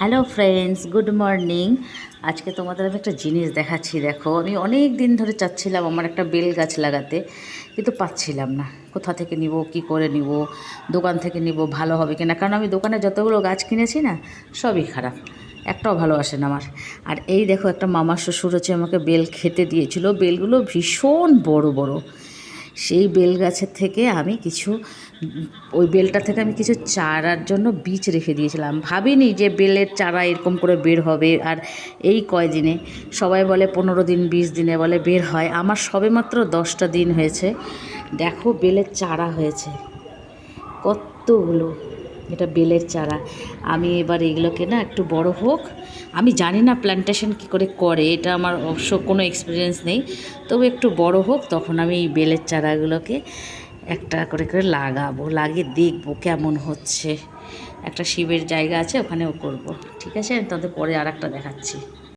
Hello friends good morning আজকে তোমাদের আমি একটা জিনিস দেখাচ্ছি, দেখো। আমি অনেক দিন ধরে চাচ্ছিলাম আমার একটা বেল গাছ লাগাতে, কিন্তু পাচ্ছিলাম না। কোথা থেকে নিব, কি করে নিব, দোকান থেকে নিব, ভালো হবে কিনা? কারণ আমি দোকানে যতগুলো গাছ কিনেছি না, সবই খারাপ। একটাও ভালো আসে না আমার। আর এই দেখো, একটা মামার শ্বশুর হচ্ছে আমাকে বেল খেতে দিয়েছিল। বেলগুলো ভীষণ বড় বড়। সেই বেল গাছের থেকে আমি কিছু, ওই বেলটা থেকে আমি কিছু চারার জন্য বীজ রেখে দিয়েছিলাম। ভাবিনি যে বেলের চারা এরকম করে বের হবে। আর এই কয়দিনে সবাই বলে পনেরো দিন, বিশ দিনে বলে বের হয়। আমার সবে মাত্র দশটা দিন হয়েছে। দেখো বেলের চারা হয়েছে। কতগুলো এটা বেলের চারা। আমি এবার এগুলোকে না একটু বড় হোক। আমি জানি না প্ল্যান্টেশন কী করে করে, এটা আমার অবশ্য কোনো এক্সপিরিয়েন্স নেই। তবু একটু বড় হোক, তখন আমি এই বেলের চারাগুলোকে একটা করে করে লাগাবো, লাগিয়ে দেখব কেমন হচ্ছে। একটা শিবের জায়গা আছে, ওখানেও করব। ঠিক আছে? আমি তাদের পরে আর একটা দেখাচ্ছি।